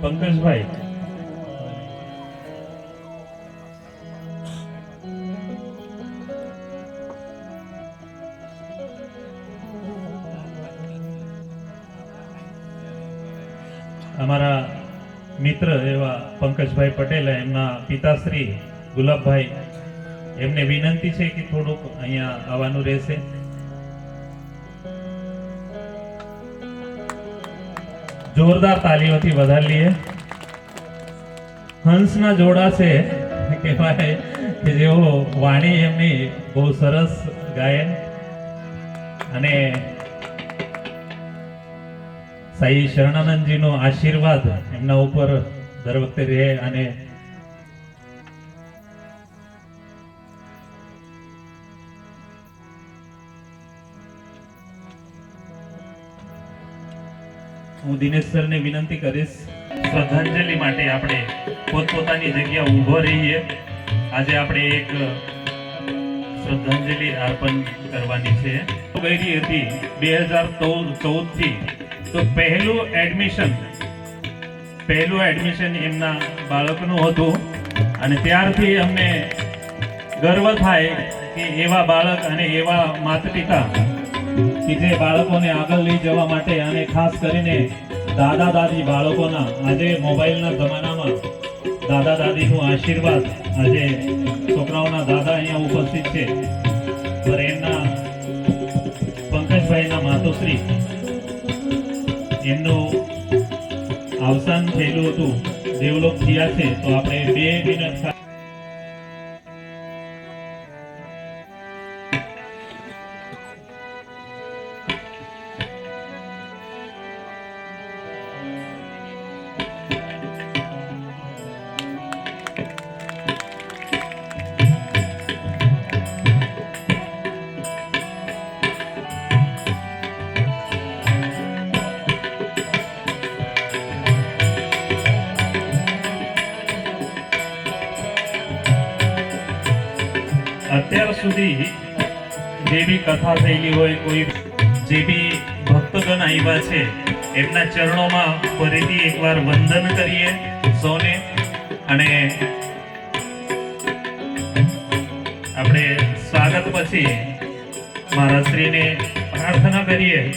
પંકજભાઈ. અમારા મિત્ર એવા પંકજભાઈ પટેલ એમના પિતાશ્રી ગુલાબભાઈ. એમને વિનંતી છે કે થોડુંક અહીંયા આવવાનું રહેશે. જોરદાર તાલીઓથી વધારી લઈએ. હંસના જોડા છે, કહેવાય કે જેઓ વાણી એમની બહુ સરસ ગાયન અને સાઈ શરણાનંદજીનો આશીર્વાદ એમના ઉપર દર વખતે રહે અને હું દિનેશ સરને વિનંતી કરીશ, શ્રદ્ધાંજલિ માટે આપણે પોતપોતાની જગ્યા ઊભો રહીએ. આજે આપણે એક શ્રદ્ધાંજલિ અર્પણ કરવાની છે. ગઈ હતી બે હજાર ચૌદથી તો પહેલું એડમિશન પહેલું એડમિશન એમના બાળકનું હતું. અને ત્યારથી અમને ગર્વ થાય કે એવા બાળક અને એવા માતા પિતા કે જે બાળકોને આગળ લઈ જવા માટે અને ખાસ કરીને દાદા દાદી બાળકોના આજે મોબાઈલના જમાનામાં દાદા દાદીનું આશીર્વાદ આજે છોકરાઓના દાદા અહીંયા ઉપસ્થિત છે. પર એમના પંકજભાઈના માતોશ્રી એમનું અવસાન થયેલું હતું. દેવલોક થયા છે. તો આપણે બે મિનિટ કથા થયેલી હોય, કોઈ જે બી ભક્તગણ આવ્યા છે, એમના ચરણોમાં ફરીથી એકવાર વંદન કરીએ સૌને. અને આપણે સ્વાગત પછી મારા શ્રીને પ્રાર્થના કરીએ.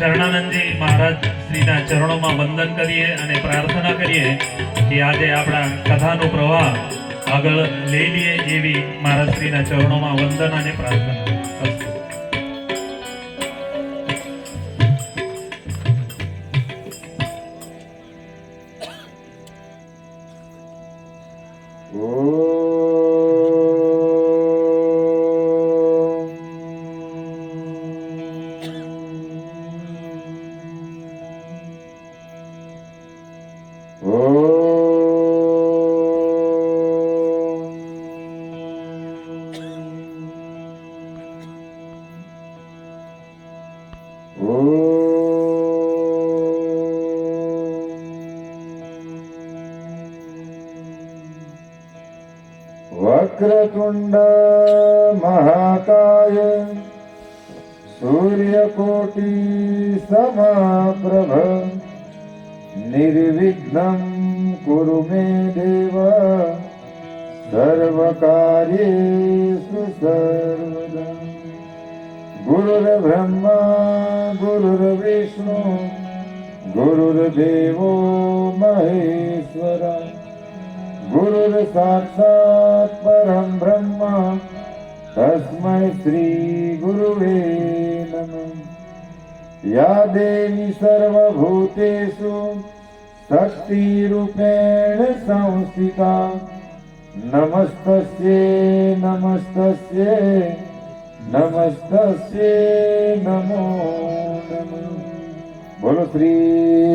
શરણાનંદજી મહારાજ શ્રીના ચરણોમાં વંદન કરીએ અને પ્રાર્થના કરીએ કે આજે આપણા કથાનો પ્રવાહ આગળ લઈ લઈએ એવી મહારાજ શ્રીના ચરણોમાં વંદન અને પ્રાર્થના અસ્તુ. महाकाय सूर्यकोटि समाप्रभ। निर्विघ्नं कुरु मे देव। सर्वकार्येषु सर्वदा। गुरुर्ब्रह्मा गुरुर्विष्णु गुरुर्देवो महेश्वरा। गुरुर्साक्षात् परं ब्रह्म तस्मै श्रीगुरुवे या देवि सर्वभूतेषु शक्तिरूपेण संस्थिता। नमस्तस्ये नमस्तस्ये नमस्तस्ये नमो नमः। बोलो श्री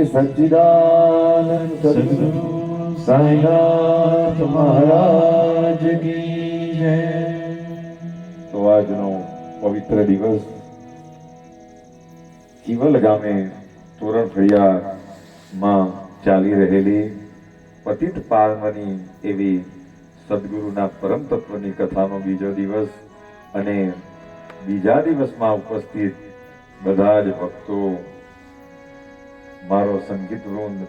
सच्चिदानन्द સાંઈનાથ મહારાજ કી જય. તો આજનો પવિત્ર દિવસ ચિવલ ગામે તોરણ ફળિયામાં ચાલી રહેલી પતિત પાવની એવી સદગુરુના પરમ તત્વની કથાનો બીજો દિવસ અને બીજા દિવસમાં ઉપસ્થિત બધા જ ભક્તો, મારો સંગીત વૃંદ,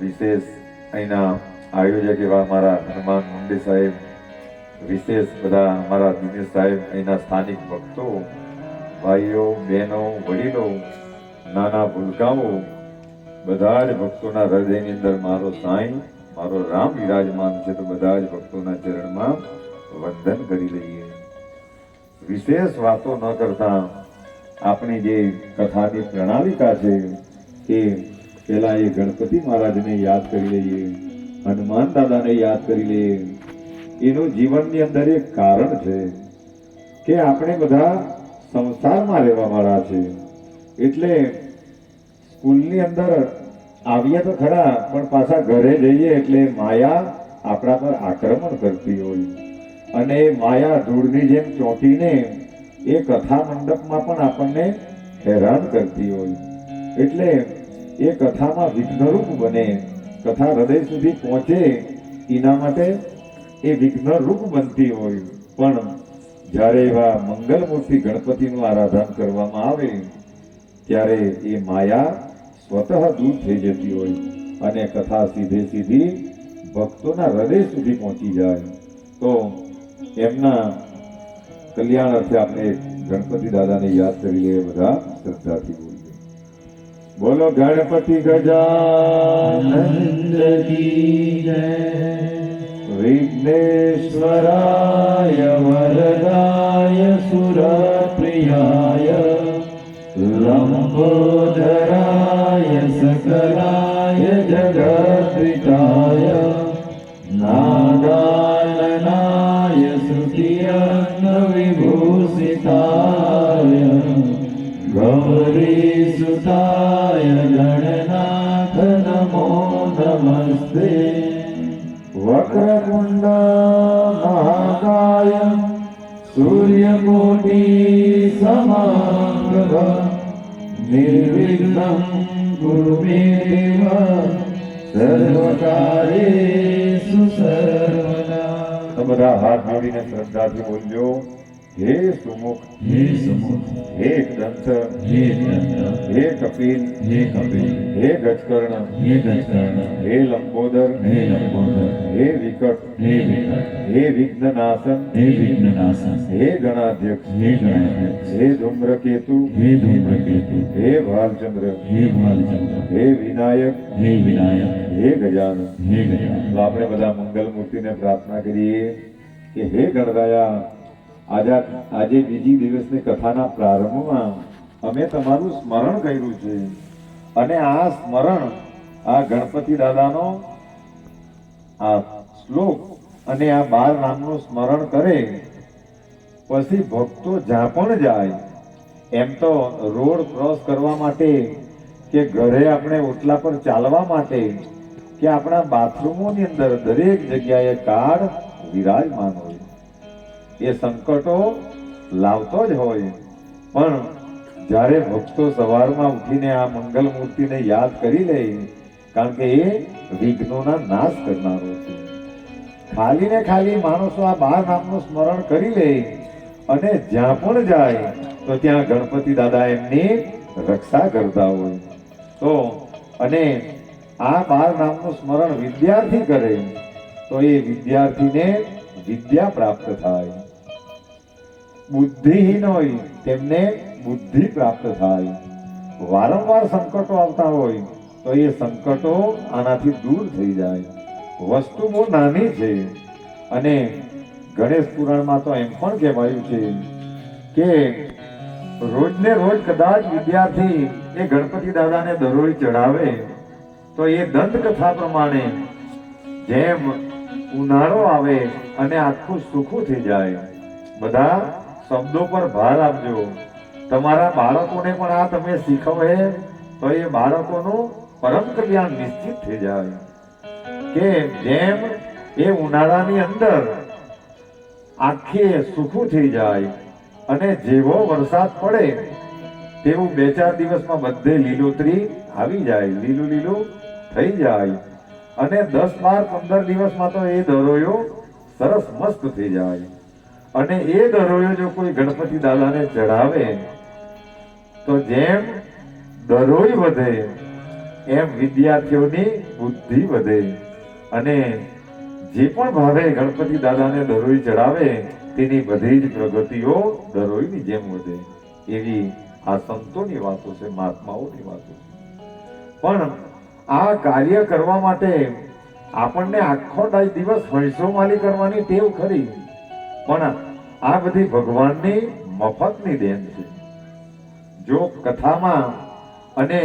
વિશેષ અહીંના આયોજક એવા અમારા હનુમાન મુંડે સાહેબ, વિશેષ બધા અમારા દિનેશ સાહેબ, અહીંના સ્થાનિક ભક્તો, ભાઈઓ, બહેનો, વડીલો, નાના ભૂલકાઓ, બધા જ ભક્તોના હૃદયની અંદર મારો સાંઈ, મારો રામ વિરાજમાન છે તો બધા જ ભક્તોના ચરણમાં વંદન કરી લઈએ. વિશેષ વાતો ન કરતા આપણી જે કથાની પ્રણાલિકા છે કે પેલા એ ગણપતિ મહારાજને યાદ કરી લઈએ, હનુમાન દાદાને યાદ કરી લઈએ. એનું જીવનની અંદર એક કારણ છે કે આપણે બધા સંસારમાં રહેવા વાળા છે. એટલે સ્કૂલની અંદર આવીએ તો ખરા, પણ પાછા ઘરે જઈએ એટલે માયા આપણા પર આક્રમણ કરતી હોય. અને એ માયા ધૂળની જેમ ચોંટીને એ કથા મંડપમાં પણ આપણને હેરાન કરતી હોય. એટલે એ કથામાં વિઘ્નરૂપ બને. કથા હૃદય સુધી પહોંચે, એના માટે એ વિઘ્નરૂપ બનતી હોય. પણ જ્યારે એવા મંગલમૂર્તિ ગણપતિનું આરાધન કરવામાં આવે, ત્યારે એ માયા સ્વતઃ દૂર થઈ જતી હોય અને કથા સીધે સીધી ભક્તોના હૃદય સુધી પહોંચી જાય. તો એમના કલ્યાણ અર્થે આપણે ગણપતિ દાદાને યાદ કરી લઈએ બધા શ્રદ્ધાથી बोलो गणपति गजा नन्दकीन विघ्नेश्वराय वरदाय सुरप्रियाय लम्बोदराय सकलाय जगत्पिताय झताय श्रुतियन्न विभूषिताय വക്രകുണ്ട മഹാകായ സൂര്യകോടി സമാഗ്രഹ നിർവിഘ്നം ഗുരുമേ ദേവ સર્વકારે સુસર્વના તમારા હાથ જોડીને શ્રદ્ધાથી બોલજો હે સુમુખ હે સમુખ હે દંત હે દંત હે કપિલ હે કપિલ હે ગજકર્ણ હે ગજકર્ણ હે લંબોદર હે લંબોદર હે વિકટ હે વિકટ હે વિઘ્નનાશન હે વિઘ્નનાશન હે ગણાધ્યક્ષ હે ગણાધ્યક્ષ હે ધૂમ્રકેતુ હે ધૂમ્રકેતુ હે ભાલચંદ્ર હે ભાલચંદ્ર હે વિનાયક હે વિનાયક હે ગજાનન હે ગજાનન તો આપણે બધા મંગલ મૂર્તિને પ્રાર્થના કરીએ કે હે ગણરાયા આજે આજે બીજી દિવસની કથાના પ્રારંભમાં અમે તમારું સ્મરણ કર્યું છે. અને આ સ્મરણ આ ગણપતિ દાદાનો આ શ્લોક અને આ બાર નામનું સ્મરણ કરે, પછી ભક્તો જ્યાં પણ જાય, એમ તો રોડ ક્રોસ કરવા માટે કે ઘરે આપણે ઓટલા પર ચાલવા માટે કે આપણા બાથરૂમોની અંદર દરેક જગ્યાએ કાર્ડ વિરાજમાન હોય એ સંકટો લાવતો જ હોય. પણ જ્યારે ભક્તો સવારમાં ઉઠીને આ મંગલ મૂર્તિને યાદ કરી લે, કારણ કે એ વિઘ્નોના નાશ કરનારો છે. ખાલી ને ખાલી માણસો આ બાર નામનું સ્મરણ કરી લે અને જ્યાં પણ જાય, તો ત્યાં ગણપતિ દાદા એમની રક્ષા કરતા હોય. તો અને આ બાર નામનું સ્મરણ વિદ્યાર્થી કરે, તો એ વિદ્યાર્થીને વિદ્યા પ્રાપ્ત થાય. બુદ્ધિહીન હોય, તેમને બુદ્ધિ પ્રાપ્ત થાય. વારંવાર સંકટો આવતા હોય, તો એ સંકટો આનાથી દૂર થઈ જાય. વસ્તુ બહુ નાની છે. અને ગણેશ પુરાણમાં તો એમ પણ કહેવાયું છે કે રોજને રોજ કદાચ વિદ્યાર્થી એ ગણપતિ દાદાને દરોઈ ચડાવે તો એ દંતકથા પ્રમાણે જેમ ઉનાળો આવે અને આખું સુખું થઈ જાય. બધા શબ્દો પર ભાર આપજો. તમારા બાળકોને પણ આ તમે શીખવે તો એ બાળકોનું પરમ કલ્યાણ નિશ્ચિત થઈ જાય. કે જેમ એ ઉનાળાની અંદર આખી સુખું થઈ જાય અને જેવો વરસાદ પડે તેવું બે ચાર દિવસમાં બધે લીલોતરી આવી જાય, લીલું લીલું થઈ જાય. અને દસ બાર પંદર દિવસમાં તો એ દરોયો સરસ મસ્ત થઈ જાય. અને એ દરોયો જો કોઈ ગણપતિ દાદાને ચડાવે તો જેમ દરોય વધે, એમ વિદ્યાર્થીઓની બુદ્ધિ વધે. અને જે પણ ભાવે ગણપતિ દાદાને દરોઈ ચડાવે તેની બધી જ પ્રગતિઓ દરોઈની જેમ વધે. એવી આ સંતોની વાતો છે, મહાત્માઓની વાતો છે. પણ આ કાર્ય કરવા માટે આપણને આખો દિવસ દિવસ માલી કરવાની ટેવ ખરી. પણ આ બધી ભગવાનની મફતની દેન છે. જો કથામાં અને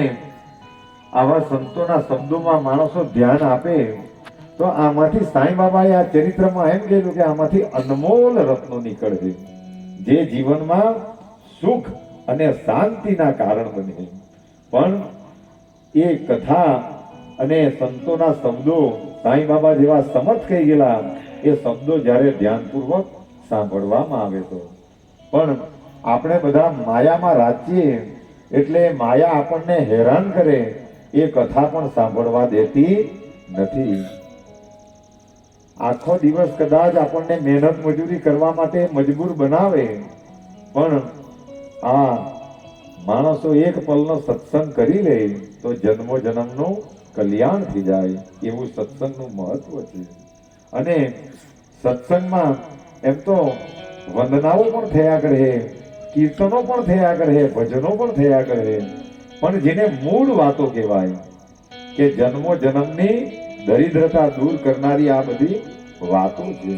આવા સંતોના શબ્દોમાં માણસો ધ્યાન આપે, તો આમાંથી સાંઈ બાબાએ આ ચરિત્રમાં એમ કહેલું કે આમાંથી અનમોલ રત્નો નીકળશે, જે જીવનમાં સુખ અને શાંતિના કારણ બને. પણ એ કથા અને સંતોના શબ્દો સાંઈ બાબા જેવા સમર્થ કહી ગયેલા, એ શબ્દો જ્યારે ધ્યાનપૂર્વક સાંભળવામાં આવે તો. પણ આપણે બધા માયામાં રાચીએ એટલે માયા આપણને હેરાન કરે, એ કથા પણ સાંભળવા દેતી નથી. આખો દિવસ કદાચ આપણને મહેનત મજૂરી કરવા માટે મજબૂર બનાવે, પણ આ માણસો એક પલનો સત્સંગ કરી લે, તો જન્મો જન્મનું કલ્યાણ થઈ જાય. એવું સત્સંગનું મહત્વ છે. અને સત્સંગમાં એમ તો વંદનાઓ પણ થયા કરે, કીર્તનો પણ થયા કરે, ભજનો પણ થયા કરે. પણ જેને મૂળ વાતો કહેવાય, કે જન્મો જન્મની દરિદ્રતા દૂર કરનારી આ બધી વાતો છે.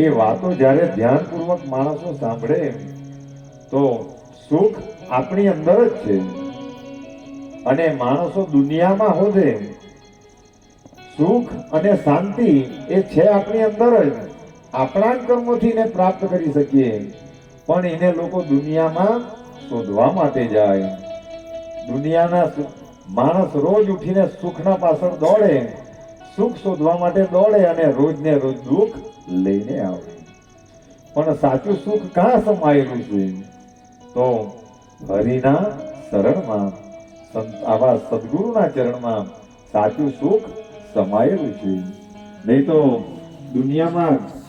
એ વાતો જ્યારે ધ્યાનપૂર્વક માણસો સાંભળે, તો સુખ આપણી અંદર જ છે. અને માણસો દુનિયામાં હોદે સુખ અને શાંતિ એ છે આપણી અંદર જ. આપણા જ કર્મોથી એને પ્રાપ્ત કરી શકીએ. પણ એને લોકો દુનિયામાં શોધવા માટે જાય. દુનિયાના માણસ રોજ ઉઠીને સુખના પાછળ દોડે. સુખ શોધવા માટે દોડે અને રોજ ને રોજ દુઃખ લઈને આવે. પણ સાચું સુખ કાં સમાયેલું છે? તો હરિના શરણમાં આવા સદગુરુના ચરણમાં સાચું સુખ સમાયેલું છે. નહીં તો દુનિયામાં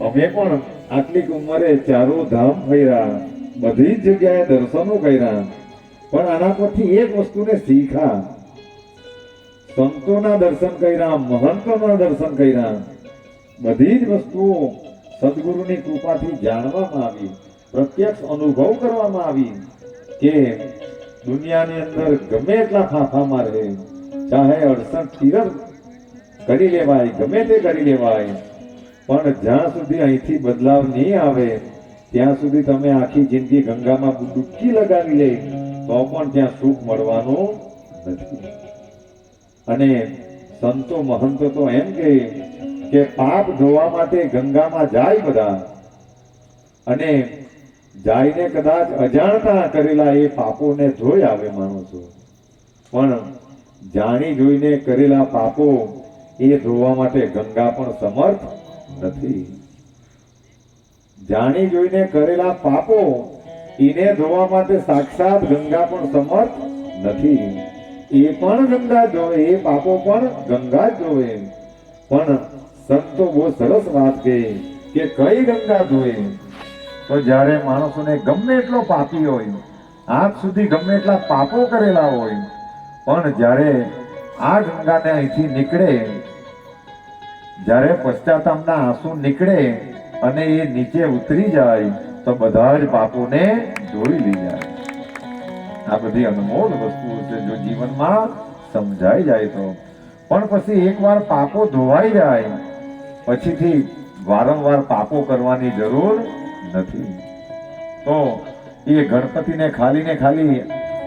અમે પણ આટલી ઉંમરે ચારો ધામ ફર્યા બધી જગ્યાએ દર્શનો કર્યા, પણ આના પરથી એક વસ્તુને શીખા સંતોના દર્શન કર્યા, મહંતોના દર્શન કર્યા. બધી જ વસ્તુઓ સદગુરુની કૃપાથી જાણવામાં આવી, પ્રત્યક્ષ અનુભવ કરવામાં આવી કે દુનિયાની અંદર ગમે એટલા ફાંફા મારે, ચાહે અડસઠ તીરથ કરી લેવાય, ગમે તે કરી લેવાય પણ જ્યાં સુધી અહીંથી બદલાવ નહીં આવે, ત્યાં સુધી તમે આખી જિંદગી ગંગામાં ડૂબકી લગાવી લે, તો પણ ત્યાં સુખ મળવાનું નથી. અને સંતો મહંતો તો એમ કહે કે પાપ ધોવા માટે ગંગામાં જાય બધા. અને જાઈને કદાચ અજાણતા કરેલા એ પાપોને ધોઈ આવે માણસો. પણ જાણી જોઈને કરેલા પાપો એ ધોવા માટે ગંગા પણ સમર્થ નથી. જાણી જોઈને કરેલા પાપો એને ધોવા માટે સાક્ષાત ગંગા પણ સમર્થ નથી. એ પણ ગંગા જોવે, એ પાપો પણ ગંગા જોવે. પણ સંતો બહુ સરસ વાત કહે કે કઈ ગંગા ધોવે? તો જ્યારે માણસોને ગમે એટલો પાપી હોય, આજ સુધી ગમે એટલા પાપો કરેલા હોય, પણ જ્યારે આ ગંગાને અહીંથી નીકળે જ્યારે પશ્ચાતાપના આંસુ નીકળે અને એ નીચે ઉતરી જાય, તો બધા જ પાપોને ધોઈ લઈ જાય. આ બધી અનમોલ વસ્તુઓ છે જો જીવનમાં સમજાઈ જાય તો. પણ પછી એકવાર પાપો ધોવાઈ જાય, પછીથી વારંવાર પાપો કરવાની જરૂર નથી. તો એ ગણપતિને ખાલી ને ખાલી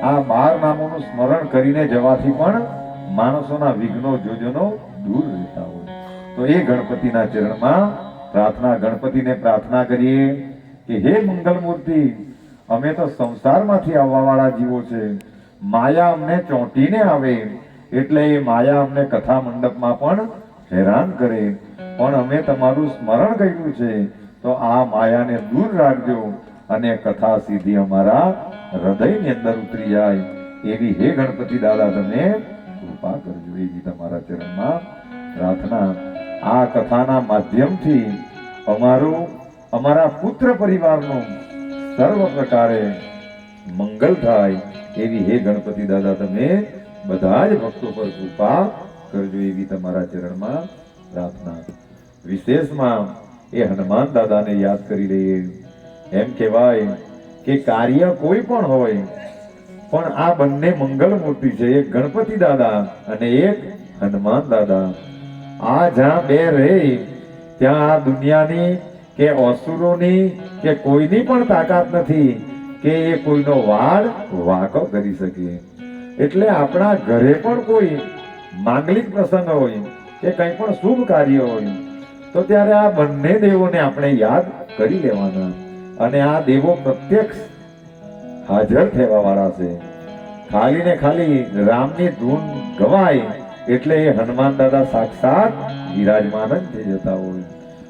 આ બાર નામોનું સ્મરણ કરીને જવાથી પણ માણસોના વિઘ્નો, જોજનો દૂર રહેતા હોય. તો એ ગણપતિના ચરણમાં પ્રાર્થના, ગણપતિને પ્રાર્થના કરીએ કે હે મંગલ મૂર્તિ અમે તો સંસારમાંથી આવવાવાળા જીવો છે. માયા અમને ચોંટીને આવે, એટલે એ માયા અમને કથા મંડપમાં પણ હેરાન કરે. પણ અમે તમારું સ્મરણ કર્યું છે, તો આ માયાને દૂર રાખજો અને કથા સીધી અમારા હૃદયની અંદર ઉતરી જાય. એવી હે ગણપતિ દાદા, તમે કૃપા કરજો. એવી તમારા ચરણમાં પ્રાર્થના આ કથાના માધ્યમથી અમારું, અમારા પુત્ર પરિવારનું સર્વ પ્રકારે મંગલ થાય એવી હે ગણપતિ દાદા, તમે બધા જ ભક્તો પર કૃપા કરજો એવી તમારા ચરણમાં પ્રાર્થના. વિશેષમાં એ હનુમાન દાદાને યાદ કરી લઈએ. એમ કહેવાય કે કાર્ય કોઈ પણ હોય, પણ આ બંને મંગલ મૂર્તિ છે, એક ગણપતિ દાદા અને એક હનુમાન દાદા. આ જ્યાં બે રહે, ત્યાં આ દુનિયાની કે અસુરોની કે કોઈની પણ તાકાત નથી કે એ કોઈનો વાળ વાંકો કરી શકે. એટલે આપણા ઘરે પણ કોઈ માંગલિક પ્રસંગ હોય કે કંઈ પણ શુભ કાર્ય હોય, તો ત્યારે આ બંને દેવોને આપણે યાદ કરી લેવાના. અને આ દેવો પ્રત્યક્ષ હાજર થવા વાળા છે. ખાલી ને ખાલી રામની ધૂન ગવાય એટલે એ હનુમાન દાદા સાક્ષાત વિરાજમાન જ થઈ જતા હોય.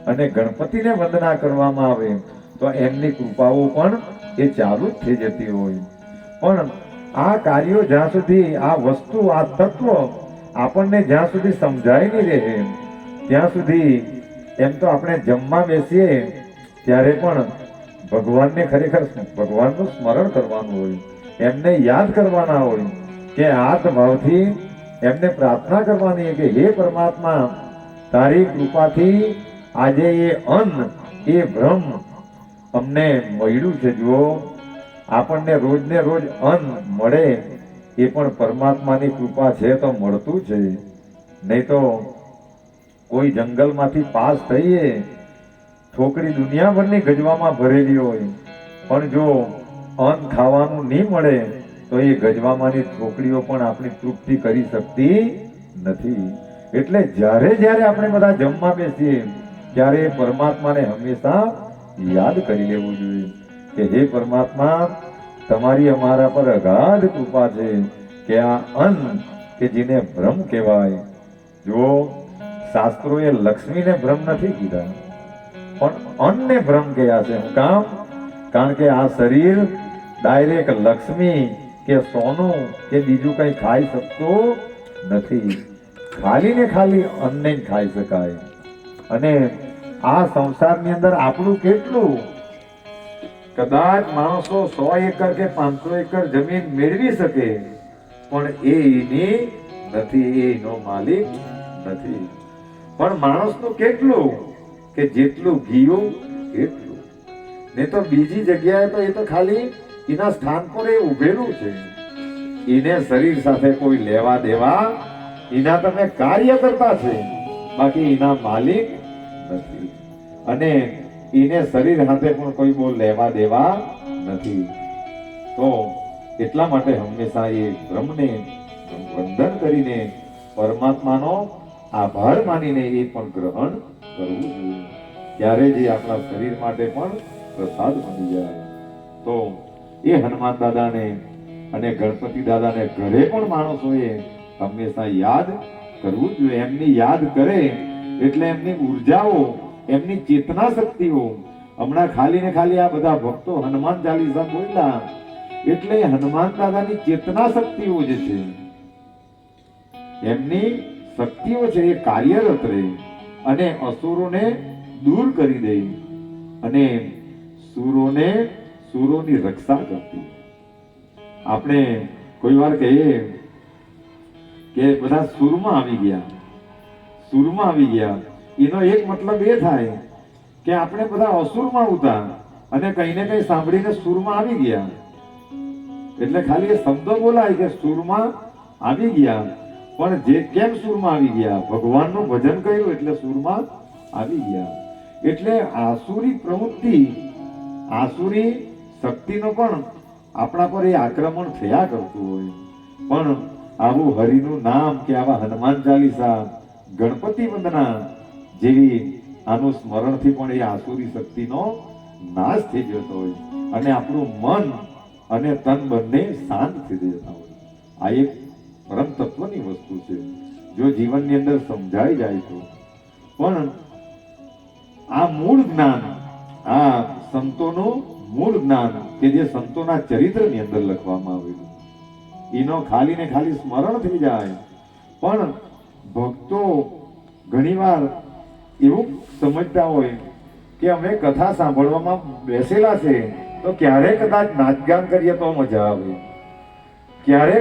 અને ગણપતિને વંદના કરવામાં આવે, તો એમની કૃપાઓ પણ એ ચાલુ જ થઈ જતી હોય. પણ આ કાર્યો જ્યાં સુધી આ વસ્તુ, આ તત્વ આપણને જ્યાં સુધી સમજાય નહીં રહે, ત્યાં સુધી એમ તો આપણે જમવા બેસીએ, ત્યારે પણ ભગવાનને ખરેખર ભગવાનનું સ્મરણ કરવાનું હોય. એમને યાદ કરવાના હોય કે આત્મભાવથી ભાવથી એમને પ્રાર્થના કરવાની કે હે પરમાત્મા, તારી કૃપાથી આજે એ અન્ન, એ બ્રહ્મ અમને મળ્યું છે જુઓ. આપણને રોજને રોજ અન્ન મળે એ પણ પરમાત્માની કૃપા છે તો મળતું છે. નહીં તો કોઈ જંગલમાંથી પાસ થઈએ છોકરી દુનિયાભરની ગજવામાં ભરેલી હોય, પણ જો અન્ન ખાવાનું નહીં મળે તો એ ગજવામાંની છોકરીઓ પણ આપણી તૃપ્તિ કરી શકતી નથી. એટલે જ્યારે જ્યારે આપણે બધા જમવા બેસીએ, ત્યારે પરમાત્માને હંમેશા યાદ કરી લેવું જોઈએ કે હે પરમાત્મા, તમારી અમારા પર અગાધ કૃપા છે કે આ અન્ન કે જેને ભ્રમ કહેવાય. જો શાસ્ત્રોએ લક્ષ્મીને ભ્રમ નથી કીધા, પણ અન્નને ભ્રમ કહ્યા છે? હું કામ? કારણ કે આ શરીર ડાયરેક્ટ લક્ષ્મી કે સોનું કે બીજું કંઈ ખાઈ શકતું નથી. ખાલી ને ખાલી અન્ન ખાઈ શકાય. અને આ સંસારની અંદર આપણું કેટલું? કદાચ માણસો સો એકર કે પાંચસો એકર જમીન મેળવી શકે, પણ એ એની નથી એનો માલિક નથી. પણ માણસનું કેટલું? કે જેટલું ગીયું એટલું. ને તો બીજી જગ્યાએ તો એ તો ખાલી એના સ્થાન પર એ ઉભેલું છે. એને શરીર સાથે કોઈ લેવા દેવા, એના તમે કાર્ય કરતા છે. બાકી એના માલિક નથી. અને એને શરીર સાથે પણ કોઈ બહુ લેવા દેવા નથી. તો એટલા માટે હંમેશા એ બ્રહ્મને વંદન કરીને પરમાત્માનો આભાર માનીને એ પણ ગ્રહણ કરવું જોઈએ. ત્યારે જે આપણા શરીર માટે પણ પ્રસાદ બની જાય. તો એ હનુમાન દાદાને અને ગણપતિ દાદાને ઘરે પણ માણસોએ હંમેશા યાદ કરવું જોઈએ. એમની યાદ કરે એટલે એમની ઉર્જાઓ, એમની ચેતના શક્તિઓ હમણાં ખાલી ને ખાલી આ બધા ભક્તો હનુમાન ચાલીસા બોલ્યા એટલે હનુમાન દાદાની ચેતના શક્તિઓ જે છે, એમની શક્તિઓ છે એ કાર્યરત રહે અને અસુરોને દૂર કરી દે અને સુરોને સુરોની રક્ષા કરતી આપણે કોઈ વાર કહીએ કે બધા સુરમાં આવી ગયા. સુરમાં આવી ગયા. એનો એક મતલબ એ થાય કે આપણે બધા અસુરમાં ઉતા અને કઈ કઈ સાંભળીને સુરમાં આવી ગયા. એટલે ખાલી એ શબ્દ બોલાય કે સુરમાં આવી ગયા. પણ જે કેમ સુરમાં આવી ગયા? ભગવાનનું ભજન કર્યું એટલે સુરમાં આવી ગયા. એટલે આસુરી પ્રવૃત્તિ, આસુરી શક્તિનો પણ આપણા પર એ આક્રમણ થયા કરતું હોય. પણ આવું હરિનું નામ કે આવા હનુમાન ચાલીસા, ગણપતિ વંદના જેવી આનું સ્મરણથી પણ એ આસુરી શક્તિનો નાશ થઈ જતો હોય. અને આપણું મન અને તન બંને શાંત થઈ જતા હોય. આ એક પરમ તત્વની વસ્તુ છે. જો જીવનની અંદર સમજાઈ જાય તો. પણ આ મૂળ જ્ઞાન, આ સંતોનું મૂળ જ્ઞાન કે જે સંતોના ચરિત્રની અંદર લખવામાં આવેલું એનો ખાલી ને ખાલી સ્મરણ થઈ જાય. પણ ભક્તો ઘણીવાર એવું સમજતા હોય કે અમે કથા સાંભળવામાં બેસેલા છે, તો ક્યારે કદાચ નાચગાન કરીએ તો મજા આવે. ક્યારે